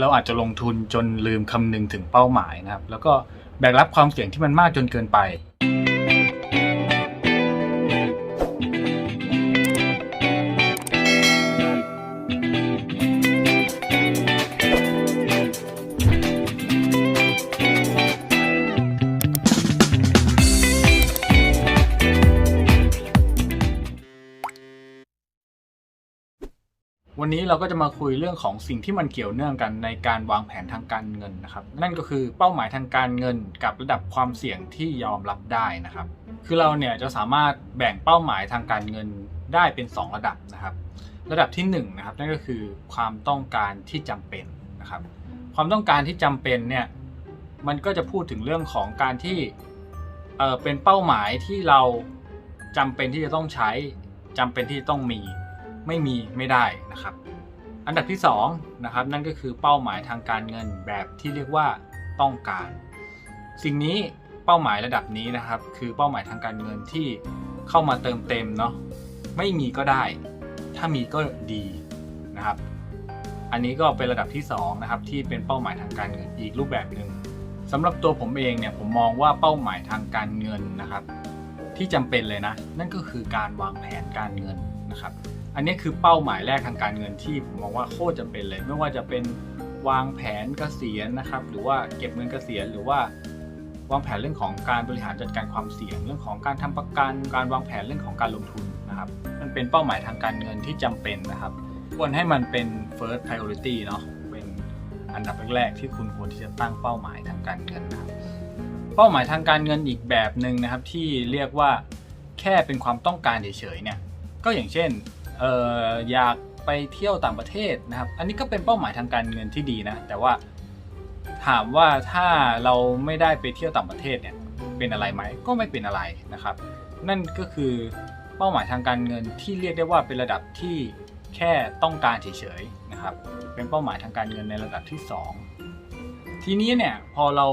เราอาจจะลงทุนจนลืมคำนึงถึงเป้าหมายนะครับ แล้วก็แบกรับความเสี่ยงที่มันมากจนเกินไป วันนี้เราก็จะมาคุยเรื่องของสิ่งที่มันเกี่ยวเนื่องกันในการวางแผนทางการเงินนะครับ นั่นก็คือเป้าหมายทางการเงินกับระดับความเสี่ยงที่ยอมรับได้นะครับ คือเราเนี่ยจะสามารถแบ่งเป้าหมายทางการเงินได้เป็น 2 ระดับนะครับ ระดับที่1นะครับนั่นก็คือความต้องการที่จำเป็นนะครับ ความต้องการที่จำเป็นเนี่ยมันก็จะพูดถึงเรื่องของการที่เออเป็นเป้าหมายที่เราจำเป็นที่จะต้องใช้จำเป็นที่จะต้องมี ไม่มีไม่ได้นะครับ อันดับที่2นะครับนั่นก็คือเป้าหมายทางการเงินแบบที่เรียกว่าต้องการ สิ่งนี้เป้าหมายระดับนี้นะครับ คือเป้าหมายทางการเงินที่เข้ามาเติมเต็มเนาะไม่มีก็ได้ ถ้ามีก็ดีนะครับ อันนี้ก็เป็นระดับที่2นะครับที่เป็นเป้าหมายทางการเงินอีกรูปแบบหนึ่งสำหรับตัวผมเองเนี่ยผมมองว่าเป้าหมายทางการเงินนะครับ ที่จำเป็นเลยนะ นั่นก็คือการวางแผนการเงินนะครับ อันนี้คือเป้าหมายแรกทางการเงินที่ผมมองว่าโคตรจำเป็นเลย ไม่ว่าจะเป็นวางแผนเกษียณนะครับ หรือว่าเก็บเงินเกษียณหรือว่าวางแผนเรื่องของการบริหารจัดการความเสี่ยง เรื่องของการทำประกัน การวางแผนเรื่องของการลงทุนนะครับ มันเป็นเป้าหมายทางการเงินที่จำเป็นนะครับ ควรให้มันเป็น first priority เนาะเป็นอันดับแรกๆที่คุณควรที่จะตั้งเป้าหมายทางการเงินนะครับ เป้าหมายทางการเงินอีกแบบหนึ่งนะครับที่เรียกว่าแค่เป็นความต้องการเฉยๆเนี่ยก็อย่างเช่น อออยากไปเที่ยวต่างประเทศนะครับ อันนี้ก็เป็นเป้าหมายทางการเงินที่ดีนะ แต่ว่าถามว่าถ้าเราไม่ได้ไปเที่ยวต่างประเทศเนี่ยเป็นอะไรไหมก็ไม่เป็นอะไรนะครับ นั่นก็คือเป้าหมายทางการเงินที่เรียกได้ว่าเป็นระดับที่แค่ต้องการเฉยๆนะครับ เป็นเป้าหมายทางการเงินในระดับที่ 2 ทีนี้เนี่ยพอเรา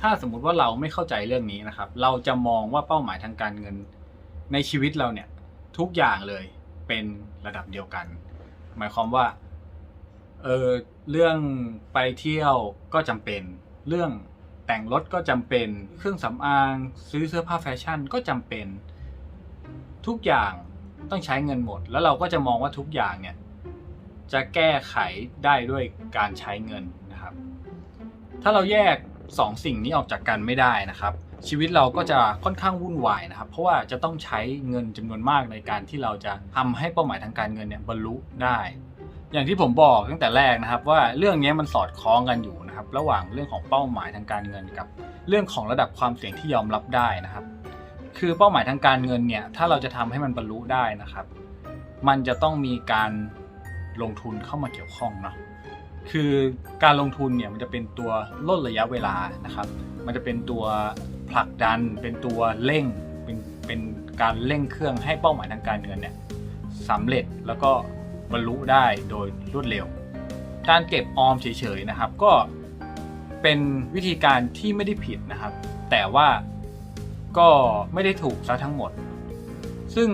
ถ้าสมมุติว่าเราไม่เข้าใจเรื่องนี้นะครับ เราจะมองว่าเป้าหมายทางการเงินในชีวิตเราเนี่ยทุกอย่างเลย เป็นระดับเดียวกัน หมายความว่าเออเรื่องไปเที่ยวก็จำเป็น เรื่องแต่งรถก็จำเป็น เครื่องสำอางซื้อเสื้อผ้าแฟชั่นก็จำเป็น ทุกอย่างต้องใช้เงินหมด แล้วเราก็จะมองว่าทุกอย่างเนี่ยจะแก้ไขได้ด้วยการใช้เงินนะครับ ถ้าเราแยก2สิ่งนี้ออกจากกันไม่ได้นะครับ ชีวิตเราก็จะค่อนข้างวุ่นวายนะครับ เพราะว่าจะต้องใช้เงินจำนวนมากในการที่เราจะทำให้เป้าหมายทางการเงินเนี่ยบรรลุได้ อย่างที่ผมบอกตั้งแต่แรกนะครับ ว่าเรื่องนี้มันสอดคล้องกันอยู่นะครับ ระหว่างเรื่องของเป้าหมายทางการเงินกับ เรื่องของระดับความเสี่ยงที่ยอมรับได้นะครับ คือเป้าหมายทางการเงินเนี่ยถ้าเราจะทำให้มันบรรลุได้นะครับ มันจะต้องมีการลงทุนเข้ามาเกี่ยวข้องเนาะคือการลงทุนเนี่ยมันจะเป็นตัวล่นระยะเวลานะครับ มันจะเป็นตัว ผลักดันเป็นตัวเร่งเป็นเป็นการเร่งเครื่องให้เป้าหมายทางการเงินเนี่ยสำเร็จแล้วก็บรรลุได้โดยรวดเร็ว การเก็บออมเฉยๆนะครับ ก็เป็นวิธีการที่ไม่ได้ผิดนะครับ แต่ว่าก็ไม่ได้ถูกซะทั้งหมด ซึ่ง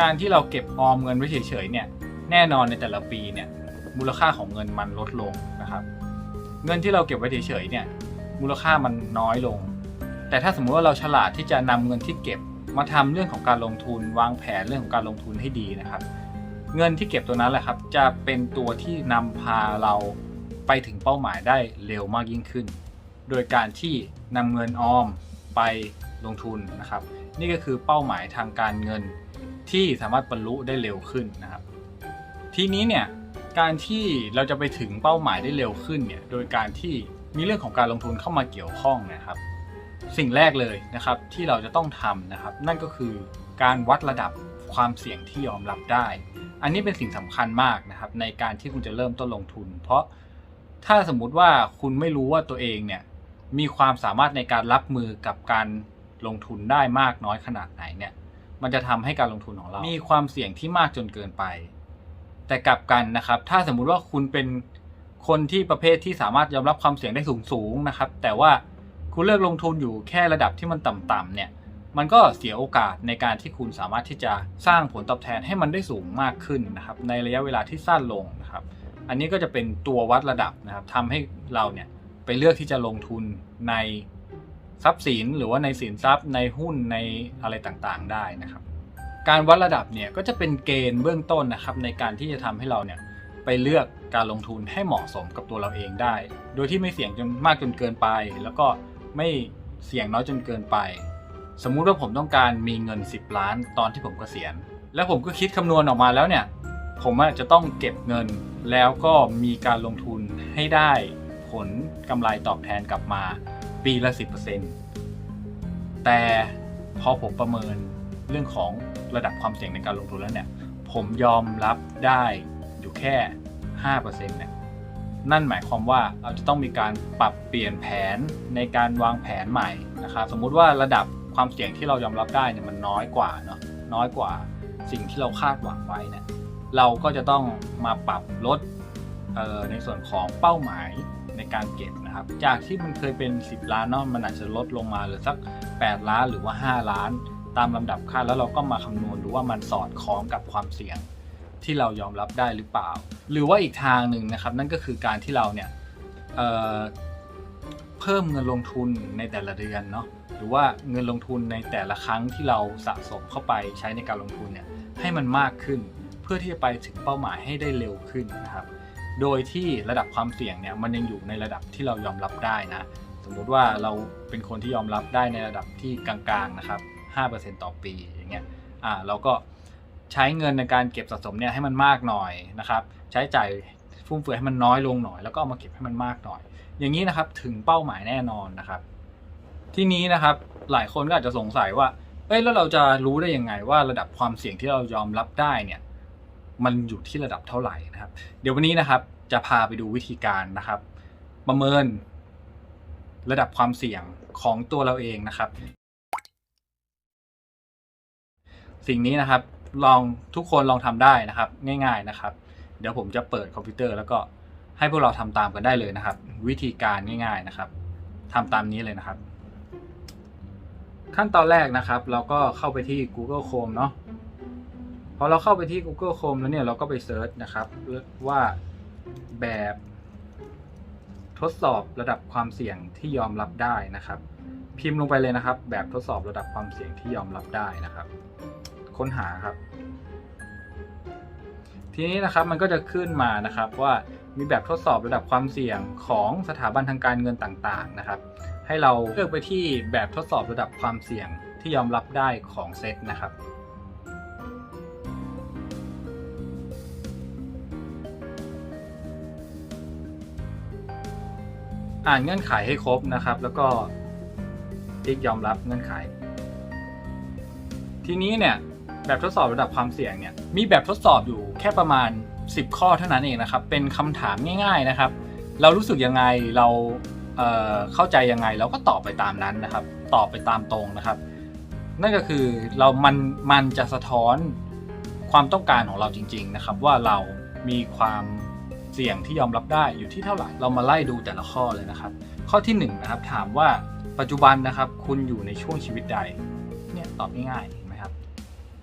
การที่เราเก็บออมเงินไว้เฉยๆเนี่ยแน่นอนในแต่ละปีเนี่ยมูลค่าของเงินมันลดลงนะครับ เงินที่เราเก็บไว้เฉยๆเนี่ยมูลค่ามันน้อยลง แต่ถ้าสมมุติว่าเราฉลาดที่จะนำเงินที่เก็บมาทำเรื่องของการลงทุนวางแผนเรื่องของการลงทุนให้ดีนะครับ เงินที่เก็บตัวนั้นแหละครับ จะเป็นตัวที่นำพาเราไปถึงเป้าหมายได้เร็วมากยิ่งขึ้น โดยการที่นำเงินออมไปลงทุนนะครับ นี่ก็คือเป้าหมายทางการเงินที่สามารถบรรลุได้เร็วขึ้นนะครับ ทีนี้เนี่ยการที่เราจะไปถึงเป้าหมายได้เร็วขึ้นเนี่ยโดยการที่มีเรื่องของการลงทุนเข้ามาเกี่ยวข้องนะครับ สิ่งแรกเลยนะครับที่เราจะต้องทำนะครับ นั่นก็คือการวัดระดับความเสี่ยงที่ยอมรับได้ อันนี้เป็นสิ่งสำคัญมากนะครับ ในการที่คุณจะเริ่มต้นลงทุน เพราะถ้าสมมุติว่าคุณไม่รู้ว่าตัวเองเนี่ยมีความสามารถในการรับมือกับการลงทุนได้มากน้อยขนาดไหนเนี่ย มันจะทำให้การลงทุนของเรา มีความเสี่ยงที่มากจนเกินไป แต่กลับกันนะครับ ถ้าสมมุติว่าคุณเป็นคนที่ประเภทที่สามารถยอมรับความเสี่ยงได้สูงสูงๆนะครับ แต่ว่า คุณเลือกลงทุนอยู่แค่ระดับที่มันต่ำๆเนี่ยมันก็เสียโอกาสในการที่คุณสามารถที่จะสร้างผลตอบแทนให้มันได้สูงมากขึ้นนะครับในระยะเวลาที่สั้นลงนะครับ อันนี้ก็จะเป็นตัววัดระดับนะครับทำให้เราเนี่ยไปเลือกที่จะลงทุนในทรัพย์สินหรือว่าในสินทรัพย์ในหุ้นในอะไรต่างๆได้นะครับ การวัดระดับเนี่ยก็จะเป็นเกณฑ์เบื้องต้นนะครับ ในการที่จะทำให้เราเนี่ยไปเลือกการลงทุนให้เหมาะสมกับตัวเราเองได้ โดยที่ไม่เสี่ยงจนมากจนเกินไป แล้วก็ ไม่เสี่ยงน้อยจนเกินไป สมมุติว่าผมต้องการมีเงิน 10 ล้านตอนที่ผมเกษียณ แล้วผมก็คิดคำนวณออกมาแล้วเนี่ย ผมจะต้องเก็บเงินแล้วก็มีการลงทุนให้ได้ผลกำไรตอบแทนกลับมาปีละ 10%แต่พอผมประเมินเรื่องของระดับความเสี่ยงในการลงทุนแล้วเนี่ย ผมยอมรับได้อยู่แค่ 5%เนี่ย นั่นหมายความว่าเราจะต้องมีการปรับเปลี่ยนแผนในการวางแผนใหม่นะครับสมมุติว่าระดับความเสี่ยงที่เรายอมรับได้เนี่ยมันน้อยกว่าเนาะน้อยกว่าสิ่งที่เราคาดหวังไว้เนี่ยเราก็จะต้องมาปรับลดในส่วนของเป้าหมายในการเก็บนะครับ จากที่มันเคยเป็น 10 ล้านเนาะมันอาจจะลดลงมาเหลือสัก 8 ล้านหรือว่า 5 ล้าน ตามลำดับขั้นแล้วเราก็มาคำนวณดูว่ามันสอดคล้องกับความเสี่ยง ที่เรายอมรับได้หรือเปล่า หรือว่าอีกทางหนึ่งนะครับ นั่นก็คือการที่เราเนี่ยเเพิ่มเงินลงทุนในแต่ละเดือนเนาะหรือว่าเงินลงทุนในแต่ละครั้งที่เราสะสมเข้าไปใช้ในการลงทุนเนี่ยให้มันมากขึ้น เพื่อที่จะไปถึงเป้าหมายให้ได้เร็วขึ้นนะครับ โดยที่ระดับความเสี่ยงเนี่ยมันยังอยู่ในระดับที่เรายอมรับได้นะสมมุติว่าเราเป็นคนที่ยอมรับได้ในระดับที่กลางๆนะครับ5%ต่อปีอย่างเงี้ยอ่าเราก็ ใช้เงินในการเก็บสะสมเนี่ยให้มันมากหน่อยนะครับ ใช้จ่ายฟุ่มเฟือยให้มันน้อยลงหน่อย แล้วก็เอามาเก็บให้มันมากหน่อย อย่างนี้นะครับถึงเป้าหมายแน่นอนนะครับ ที่นี้นะครับหลายคนก็อาจจะสงสัยว่าเอ้ยแล้วเราจะรู้ได้ยังไงว่าระดับความเสี่ยงที่เรายอมรับได้เนี่ยมันอยู่ที่ระดับเท่าไหร่นะครับ เดี๋ยววันนี้นะครับจะพาไปดูวิธีการนะครับ ประเมิน ระดับความเสี่ยงของตัวเราเองนะครับ สิ่งนี้นะครับ ลองทุกคนลองทำได้นะครับ ง่ายๆนะครับ เดี๋ยวผมจะเปิดคอมพิวเตอร์แล้วก็ให้พวกเราทำตามกันได้เลยนะครับ วิธีการง่ายๆนะครับทำตามนี้เลยนะครับ ขั้นตอนแรกนะครับ เราก็เข้าไปที่ Google Chrome เนาะพอเราเข้าไปที่ Google Chrome แล้วเนี่ยเราก็ไปเซิร์ชนะครับว่าแบบทดสอบระดับความเสี่ยงที่ยอมรับได้นะครับ พิมพ์ลงไปเลยนะครับ แบบทดสอบระดับความเสี่ยงที่ยอมรับได้นะครับ ค้นหาครับ ทีนี้นะครับมันก็จะขึ้นมานะครับว่ามีแบบทดสอบระดับความเสี่ยงของสถาบันทางการเงินต่างๆนะครับ ให้เราเลือกไปที่แบบทดสอบระดับความเสี่ยงที่ยอมรับได้ของเซตนะครับอ่านเงื่อนไขให้ครบนะครับ แล้วก็ติ๊กยอมรับเงื่อนไข ทีนี้เนี่ย แบบทดสอบระดับความเสี่ยงเนี่ยมีแบบทดสอบอยู่แค่ประมาณ 10 ข้อเท่านั้นเองนะครับ เป็นคำถามง่ายๆนะครับ เรารู้สึกยังไงเราเเข้าใจยังไงเราก็ตอบไปตามนั้นนะครับ ตอบไปตามตรงนะครับ นั่นก็คือเรามันมันจะสะท้อนความต้องการของเราจริง ๆนะครับ ว่าเรามีความเสี่ยงที่ยอมรับได้อยู่ที่เท่าไหร่เรามาไล่ดูแต่ละข้อเลยนะครับ ข้อที่1นนะครับถามว่าปัจจุบันนะครับ คุณอยู่ในช่วงชีวิตใดเนี่ยตอบง่ายๆ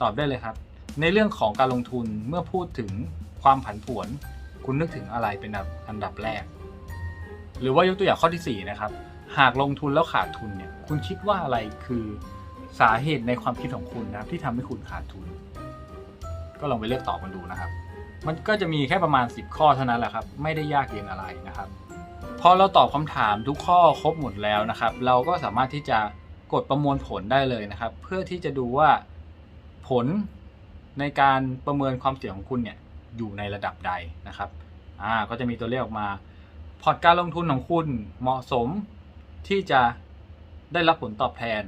ตอบได้เลยครับ ในเรื่องของการลงทุนเมื่อพูดถึงความผันผวน คุณนึกถึงอะไรเป็นอันดับแรก หรือว่ายกตัวอย่างข้อที่ 4 นะครับ หากลงทุนแล้วขาดทุนเนี่ยคุณคิดว่าอะไรคือสาเหตุในความคิดของคุณนะครับที่ทำให้คุณขาดทุน ก็ลองไปเลือกตอบกันดูนะครับ มันก็จะมีแค่ประมาณ 10 ข้อเท่านั้นแหละครับ ไม่ได้ยากเย็นอะไรนะครับพอเราตอบคำถามทุกข้อครบหมดแล้วนะครับ เราก็สามารถที่จะกดประมวลผลได้เลยนะครับ เพื่อที่จะดูว่า ผลในการประเมินความเสี่ยงของคุณเนี่ยอยู่ในระดับใดนะครับอ่าก็จะมีตัวเลขออกมาพอร์ตการลงทุนของคุณเหมาะสมที่จะได้รับผลตอบแทน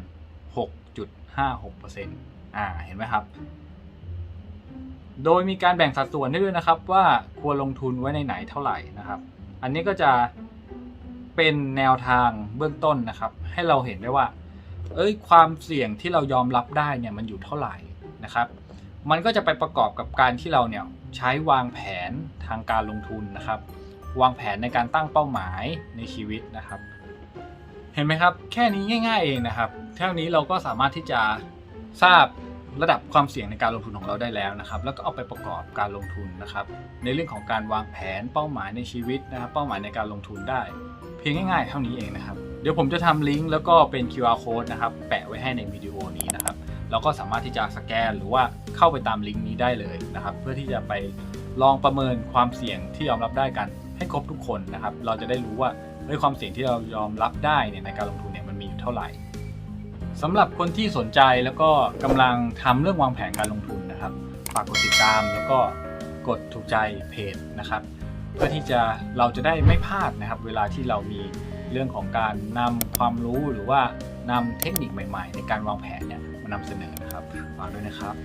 6.56%อ่าเห็นไหมครับ โดยมีการแบ่งสัดส่วนให้ด้วยนะครับว่าควรลงทุนไว้ในไหนเท่าไหร่นะครับ อันนี้ก็จะเป็นแนวทางเบื้องต้นนะครับ ให้เราเห็นได้ว่า เอ้ยความเสี่ยงที่เรายอมรับได้เนี่ยมันอยู่เท่าไหร่ นะครับ มันก็จะไปประกอบกับการที่เราเนี่ยใช้วางแผนทางการลงทุนนะครับ วางแผนในการตั้งเป้าหมายในชีวิตนะครับ เห็นไหมครับ แค่นี้ง่าย ๆ เองนะครับเท่านี้เราก็สามารถที่จะทราบระดับความเสี่ยงในการลงทุนของเราได้แล้วนะครับ แล้วก็เอาไปประกอบการลงทุนนะครับ ในเรื่องของการวางแผนเป้าหมายในชีวิตนะครับ เป้าหมายในการลงทุนได้ เพียงง่ายๆ เท่านี้เองนะครับ เดี๋ยวผมจะทำลิงก์แล้วก็เป็น QR code นะครับ แปะไว้ให้ในวิดีโอนี้นะครับ เราก็สามารถที่จะสแกนหรือว่าเข้าไปตามลิงก์นี้ได้เลยนะครับ เพื่อที่จะไปลองประเมินความเสี่ยงที่ยอมรับได้กันให้ครบทุกคนนะครับ เราจะได้รู้ว่าเฮ้ยความเสี่ยงที่เรายอมรับได้เนี่ยในการลงทุนเนี่ยมันมีอยู่เท่าไหร่สำหรับคนที่สนใจแล้วก็กำลังทำเรื่องวางแผนการลงทุนนะครับฝากกดติดตามแล้วก็กดถูกใจเพจนะครับ เพื่อที่จะเราจะได้ไม่พลาดนะครับ เวลาที่เรามีเรื่องของการนำความรู้หรือว่านำเทคนิคใหม่ ๆ ในการวางแผนเนี่ย นำเสนอนะครับฝากด้วยนะครับ